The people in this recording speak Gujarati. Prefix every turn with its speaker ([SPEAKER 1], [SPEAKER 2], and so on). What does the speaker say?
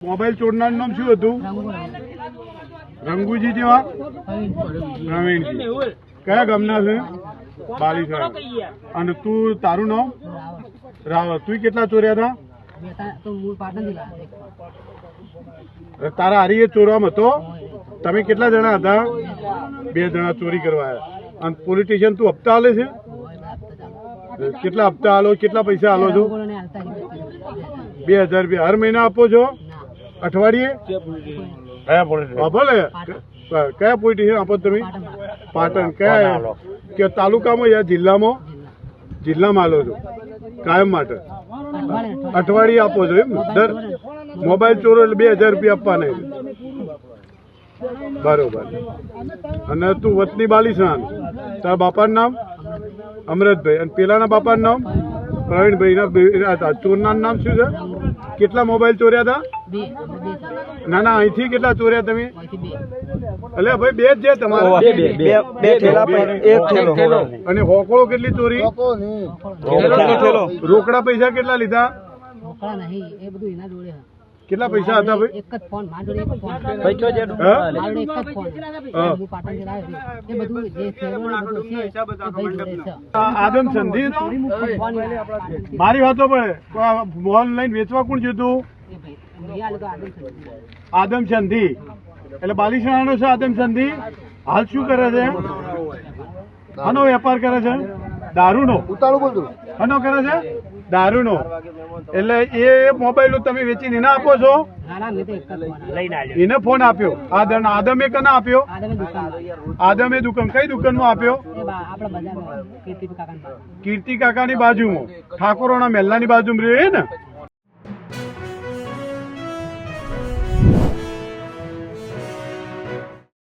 [SPEAKER 1] મોબાઈલ ચોરનાર નામ શું હતું? રંગુજી જેવા? પ્રવીણજી. કયા ગામના છે? બાલીસરા અને તું, તારું નામ? રાવત તું કેટલા ચોર્યા હતા? તારા હારી એ ચોરવામાં હતો? તમે કેટલા જણા હતા? બે જણા ચોરી કરવા અને પોલિટિશિયન તું હપ્તા હાલે છે? કેટલા હપ્તા હાલો કેટલા પૈસા હાલો છો? બે હજાર રૂપિયા. હર મહિના આપો છો? અઠવાડિયે? ભલે. કયા પોલીસ આપો તમે? પાટણ. કયા કે તાલુકામાં યા જિલ્લામાં? જિલ્લામાં આલો છો. કાયમ માટે. અઠવાડિયે આપો છો એમ દર મોબાઈલ ચોરો એટલે બે હજાર રૂપિયા આપવાના. બરોબર. અને તું વતની બાલીસણ તારા બાપાનું નામ? અમરતભાઈ. અને પેલાના બાપાનું નામ? પ્રવીણભાઈ. ના હતા ચોરના નામ શું છે? કેટલા મોબાઈલ ચોર્યા હતા ના ના અહીંથી કેટલા ચોર્યા તમે? એટલે ભાઈ બે જ છે તમારો.
[SPEAKER 2] બે બે. બે બે થેલા એક થેલો.
[SPEAKER 1] અને હોકળો કેટલી ચોરી? રોકડા પૈસા કેટલા લીધા?
[SPEAKER 3] રોકડા નહીં એ બધું એના જોડે છે.
[SPEAKER 1] કેટલા પૈસા હતા ભાઈ?
[SPEAKER 3] એક જ ફોન
[SPEAKER 1] આદમ સંધિ? મારી વાતો પડે ઓનલાઈન વેચવા કોણ જોતું?
[SPEAKER 3] આદમ સંધિ.
[SPEAKER 1] એટલે બાલીસણાનો છે આદમ સંધિ. હાલ શું કરે છે? આનો વેપાર કરે છે? દારૂનો.
[SPEAKER 2] ઉતાળું બોલતું
[SPEAKER 1] આનો કરે છે? દારૂનો. એટલે એ મોબાઈલ તમે વેચીને એને આપો છો. એને ફોન આપ્યો. આદમ આદમે કના આપ્યો?
[SPEAKER 3] આદમે દુકાન.
[SPEAKER 1] કઈ દુકાનમાં આપ્યો.
[SPEAKER 3] કીર્તિ કાકાની
[SPEAKER 1] બાજુમાં. ઠાકોરોના મહેલાની બાજુમાં રહ્યો ને?